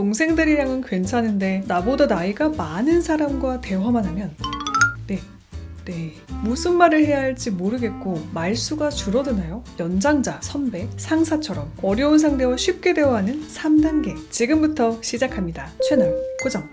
동생들이랑은 괜찮은데 나보다 나이가 많은 사람과 대화만 하면 네, 네 무슨 말을 해야 할지 모르겠고 말수가 줄어드나요? 연장자, 선배, 상사처럼 어려운 상대와 쉽게 대화하는 3단계 지금부터 시작합니다. 채널 고정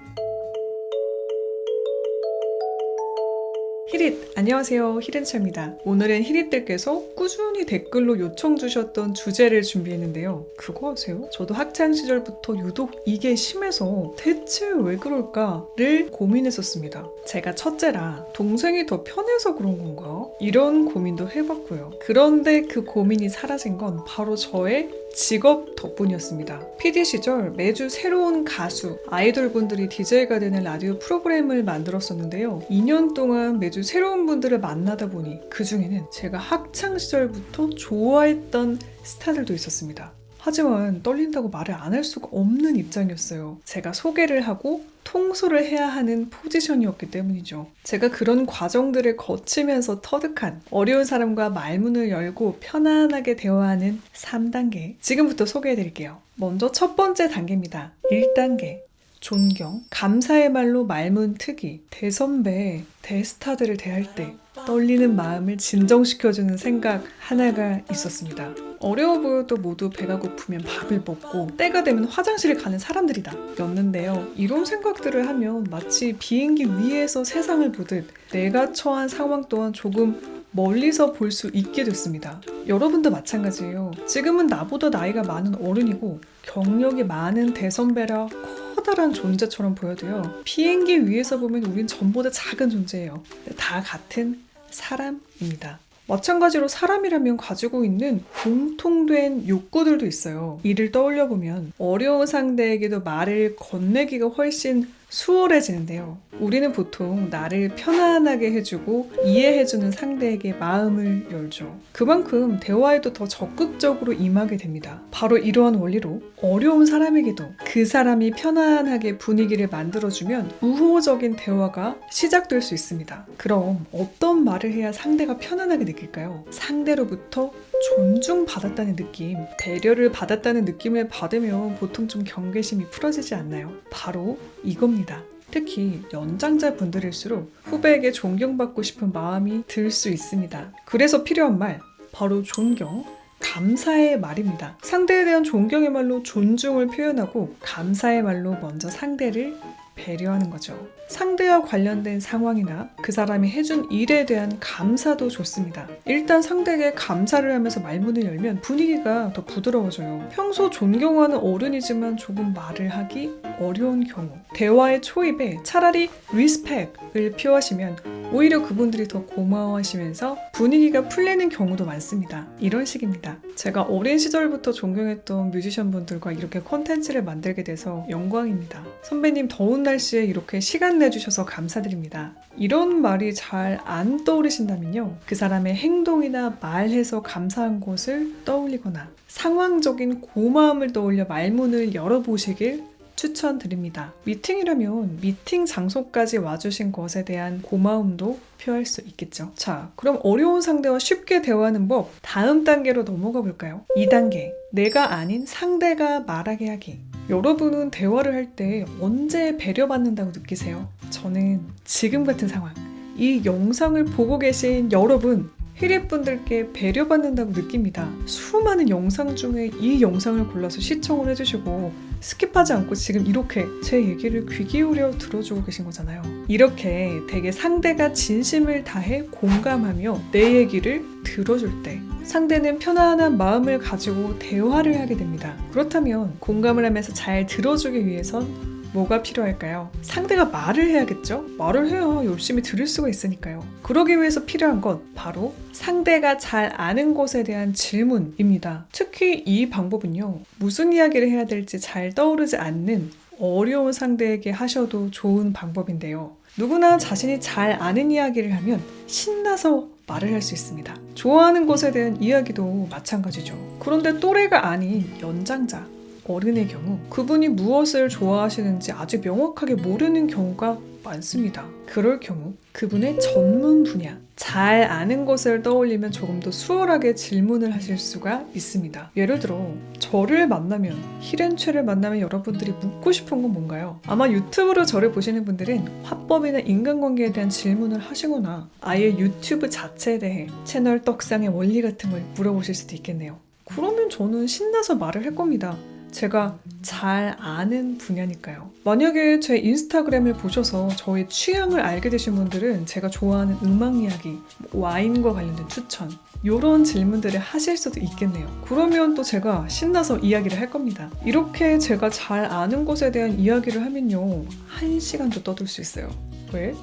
히릿 안녕하세요. 히렌차입니다. 오늘은 히릿들께서 꾸준히 댓글로 요청 주셨던 주제를 준비했는데요. 그거 아세요? 저도 학창 시절부터 유독 이게 심해서 대체 왜 그럴까를 고민했었습니다. 제가 첫째라 동생이 더 편해서 그런 건가? 이런 고민도 해봤고요. 그런데 그 고민이 사라진 건 바로 저의 직업 덕분이었습니다. PD 시절 매주 새로운 가수, 아이돌 분들이 DJ가 되는 라디오 프로그램을 만들었었는데요. 2년 동안 매주 새로운 분들을 만나다 보니 그 중에는 제가 학창 시절부터 좋아했던 스타들도 있었습니다. 하지만 떨린다고 말을 안 할 수가 없는 입장이었어요. 제가 소개를 하고 통솔을 해야 하는 포지션이었기 때문이죠. 제가 그런 과정들을 거치면서 터득한 어려운 사람과 말문을 열고 편안하게 대화하는 3단계. 지금부터 소개해 드릴게요. 먼저 첫 번째 단계입니다. 1단계. 존경, 감사의 말로 말문 트기, 대선배, 대스타들을 대할 때 떨리는 마음을 진정시켜주는 생각 하나가 있었습니다. 어려워 보여도 모두 배가 고프면 밥을 먹고 때가 되면 화장실을 가는 사람들이다 였는데요. 이런 생각들을 하면 마치 비행기 위에서 세상을 보듯 내가 처한 상황 또한 조금 멀리서 볼 수 있게 됐습니다. 여러분도 마찬가지예요. 지금은 나보다 나이가 많은 어른이고 경력이 많은 대선배라 커다란 존재처럼 보여도요. 비행기 위에서 보면 우린 전보다 작은 존재예요. 다 같은 사람입니다. 마찬가지로 사람이라면 가지고 있는 공통된 욕구들도 있어요. 이를 떠올려 보면 어려운 상대에게도 말을 건네기가 훨씬 수월해지는데요. 우리는 보통 나를 편안하게 해주고 이해해주는 상대에게 마음을 열죠. 그만큼 대화에도 더 적극적으로 임하게 됩니다. 바로 이러한 원리로 어려운 사람에게도 그 사람이 편안하게 분위기를 만들어주면 우호적인 대화가 시작될 수 있습니다. 그럼 어떤 말을 해야 상대가 편안하게 느낄까요? 상대로부터 존중받았다는 느낌, 배려를 받았다는 느낌을 받으면 보통 좀 경계심이 풀어지지 않나요? 바로 이겁니다. 특히 연장자 분들일수록 후배에게 존경받고 싶은 마음이 들 수 있습니다. 그래서 필요한 말, 바로 존경, 감사의 말입니다. 상대에 대한 존경의 말로 존중을 표현하고 감사의 말로 먼저 상대를 배려하는 거죠. 상대와 관련된 상황이나 그 사람이 해준 일에 대한 감사도 좋습니다. 일단 상대에게 감사를 하면서 말문을 열면 분위기가 더 부드러워져요. 평소 존경하는 어른이지만 조금 말을 하기 어려운 경우 대화의 초입에 차라리 리스펙을 표하시면 오히려 그분들이 더 고마워하시면서 분위기가 풀리는 경우도 많습니다. 이런 식입니다. 제가 어린 시절부터 존경했던 뮤지션 분들과 이렇게 콘텐츠를 만들게 돼서 영광입니다. 선배님 더운 날씨에 이렇게 시간 내주셔서 감사드립니다. 이런 말이 잘 안 떠오르신다면요. 그 사람의 행동이나 말해서 감사한 것을 떠올리거나 상황적인 고마움을 떠올려 말문을 열어보시길 추천드립니다. 미팅이라면 미팅 장소까지 와주신 것에 대한 고마움도 표할 수 있겠죠. 자, 그럼 어려운 상대와 쉽게 대화하는 법 다음 단계로 넘어가 볼까요? 2단계. 내가 아닌 상대가 말하게 하기. 여러분은 대화를 할 때 언제 배려받는다고 느끼세요? 저는 지금 같은 상황. 이 영상을 보고 계신 여러분, 히릿분들께 배려받는다고 느낍니다. 수많은 영상 중에 이 영상을 골라서 시청을 해주시고 스킵하지 않고 지금 이렇게 제 얘기를 귀 기울여 들어주고 계신 거잖아요. 이렇게 되게 상대가 진심을 다해 공감하며 내 얘기를 들어줄 때 상대는 편안한 마음을 가지고 대화를 하게 됩니다. 그렇다면 공감을 하면서 잘 들어주기 위해선 뭐가 필요할까요? 상대가 말을 해야겠죠? 말을 해야 열심히 들을 수가 있으니까요. 그러기 위해서 필요한 것 바로 상대가 잘 아는 것에 대한 질문입니다. 특히 이 방법은요. 무슨 이야기를 해야 될지 잘 떠오르지 않는 어려운 상대에게 하셔도 좋은 방법인데요. 누구나 자신이 잘 아는 이야기를 하면 신나서 말을 할 수 있습니다. 좋아하는 것에 대한 이야기도 마찬가지죠. 그런데 또래가 아닌 연장자, 어른의 경우 그분이 무엇을 좋아하시는지 아주 명확하게 모르는 경우가 많습니다. 그럴 경우 그분의 전문 분야, 잘 아는 것을 떠올리면 조금 더 수월하게 질문을 하실 수가 있습니다. 예를 들어, 저를 만나면, 히렌체를 만나면 여러분들이 묻고 싶은 건 뭔가요? 아마 유튜브로 저를 보시는 분들은 화법이나 인간관계에 대한 질문을 하시거나 아예 유튜브 자체에 대해 채널 떡상의 원리 같은 걸 물어보실 수도 있겠네요. 그러면 저는 신나서 말을 할 겁니다. 제가 잘 아는 분야니까요. 만약에 제 인스타그램을 보셔서 저의 취향을 알게 되신 분들은 제가 좋아하는 음악 이야기, 와인과 관련된 추천, 이런 질문들을 하실 수도 있겠네요. 그러면 또 제가 신나서 이야기를 할 겁니다. 이렇게 제가 잘 아는 것에 대한 이야기를 하면요. 한 시간도 떠들 수 있어요. 왜?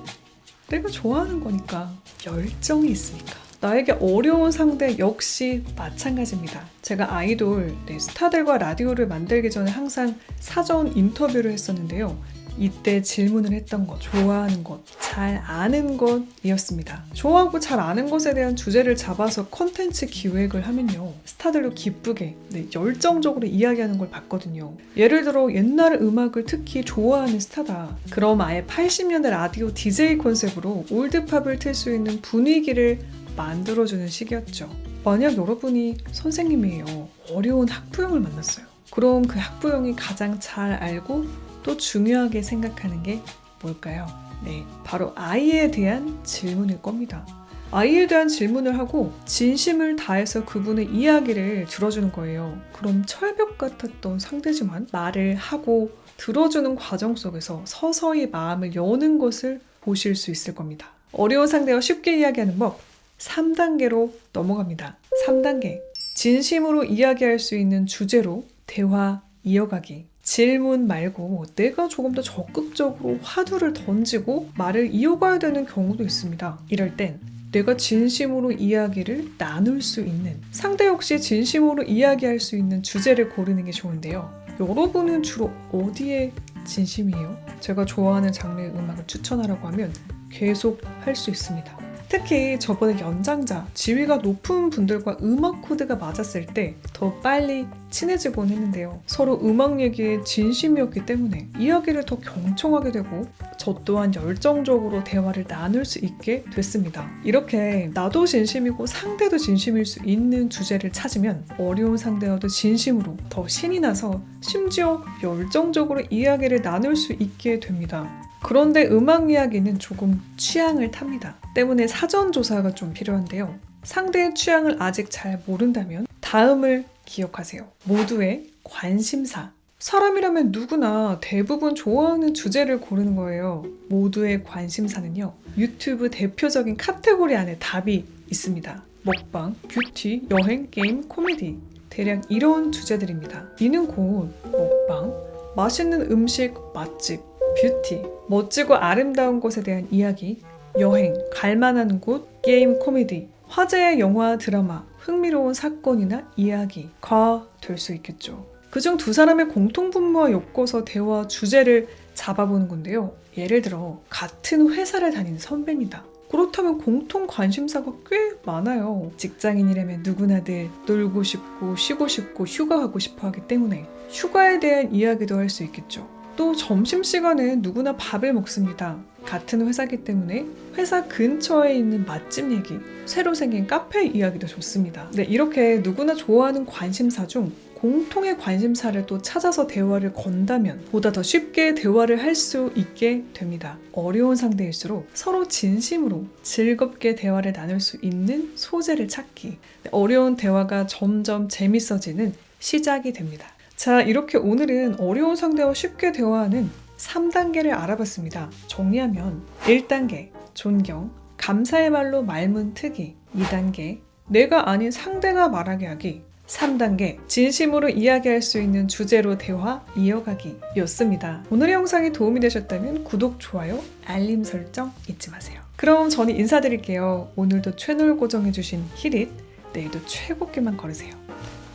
내가 좋아하는 거니까. 열정이 있으니까. 나에게 어려운 상대 역시 마찬가지입니다. 제가 아이돌, 네, 스타들과 라디오를 만들기 전에 항상 사전 인터뷰를 했었는데요. 이때 질문을 했던 것, 좋아하는 것, 잘 아는 것이었습니다. 좋아하고 잘 아는 것에 대한 주제를 잡아서 컨텐츠 기획을 하면요. 스타들도 기쁘게, 네, 열정적으로 이야기하는 걸 봤거든요. 예를 들어 옛날 음악을 특히 좋아하는 스타다. 그럼 아예 80년대 라디오 DJ 컨셉으로 올드팝을 틀 수 있는 분위기를 만들어주는 시기였죠. 만약 여러분이 선생님이에요. 어려운 학부형을 만났어요. 그럼 그 학부형이 가장 잘 알고 또 중요하게 생각하는 게 뭘까요? 네, 바로 아이에 대한 질문일 겁니다. 아이에 대한 질문을 하고 진심을 다해서 그분의 이야기를 들어주는 거예요. 그럼 철벽 같았던 상대지만 말을 하고 들어주는 과정 속에서 서서히 마음을 여는 것을 보실 수 있을 겁니다. 어려운 상대와 쉽게 이야기하는 법 3단계로 넘어갑니다. 3단계. 진심으로 이야기할 수 있는 주제로 대화 이어가기. 질문 말고 뭐 내가 조금 더 적극적으로 화두를 던지고 말을 이어가야 되는 경우도 있습니다. 이럴 땐 내가 진심으로 이야기를 나눌 수 있는 상대 역시 진심으로 이야기할 수 있는 주제를 고르는 게 좋은데요. 여러분은 주로 어디에 진심이에요? 제가 좋아하는 장르의 음악을 추천하라고 하면 계속 할 수 있습니다. 특히 저번에 연장자, 지위가 높은 분들과 음악 코드가 맞았을 때 더 빨리 친해지곤 했는데요. 서로 음악 얘기에 진심이었기 때문에 이야기를 더 경청하게 되고 저 또한 열정적으로 대화를 나눌 수 있게 됐습니다. 이렇게 나도 진심이고 상대도 진심일 수 있는 주제를 찾으면 어려운 상대와도 진심으로 더 신이 나서 심지어 열정적으로 이야기를 나눌 수 있게 됩니다. 그런데 음악 이야기는 조금 취향을 탑니다. 때문에 사전 조사가 좀 필요한데요. 상대의 취향을 아직 잘 모른다면 다음을 기억하세요. 모두의 관심사. 사람이라면 누구나 대부분 좋아하는 주제를 고르는 거예요. 모두의 관심사는요. 유튜브 대표적인 카테고리 안에 답이 있습니다. 먹방, 뷰티, 여행, 게임, 코미디. 대략 이런 주제들입니다. 이는 곧 먹방, 맛있는 음식, 맛집, 뷰티, 멋지고 아름다운 곳에 대한 이야기, 여행, 갈만한 곳, 게임, 코미디, 화제의 영화, 드라마, 흥미로운 사건이나 이야기가 될 수 있겠죠. 그중 두 사람의 공통 분모와 엮어서 대화 주제를 잡아보는 건데요. 예를 들어 같은 회사를 다니는 선배입니다. 그렇다면 공통 관심사가 꽤 많아요. 직장인이라면 누구나들 놀고 싶고 쉬고 싶고 휴가하고 싶어 하기 때문에 휴가에 대한 이야기도 할 수 있겠죠. 또 점심시간에 누구나 밥을 먹습니다. 같은 회사기 때문에 회사 근처에 있는 맛집 얘기, 새로 생긴 카페 이야기도 좋습니다. 네, 이렇게 누구나 좋아하는 관심사 중 공통의 관심사를 또 찾아서 대화를 건다면 보다 더 쉽게 대화를 할 수 있게 됩니다. 어려운 상대일수록 서로 진심으로 즐겁게 대화를 나눌 수 있는 소재를 찾기. 네, 어려운 대화가 점점 재밌어지는 시작이 됩니다. 자, 이렇게 오늘은 어려운 상대와 쉽게 대화하는 3단계를 알아봤습니다. 정리하면 1단계 존경, 감사의 말로 말문 트기 2단계 내가 아닌 상대가 말하게 하기 3단계 진심으로 이야기할 수 있는 주제로 대화 이어가기 였습니다. 오늘의 영상이 도움이 되셨다면 구독, 좋아요, 알림 설정 잊지 마세요. 그럼 저는 인사드릴게요. 오늘도 채널 고정해주신 히릿 내일도 최고길만 걸으세요.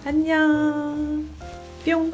안녕 丢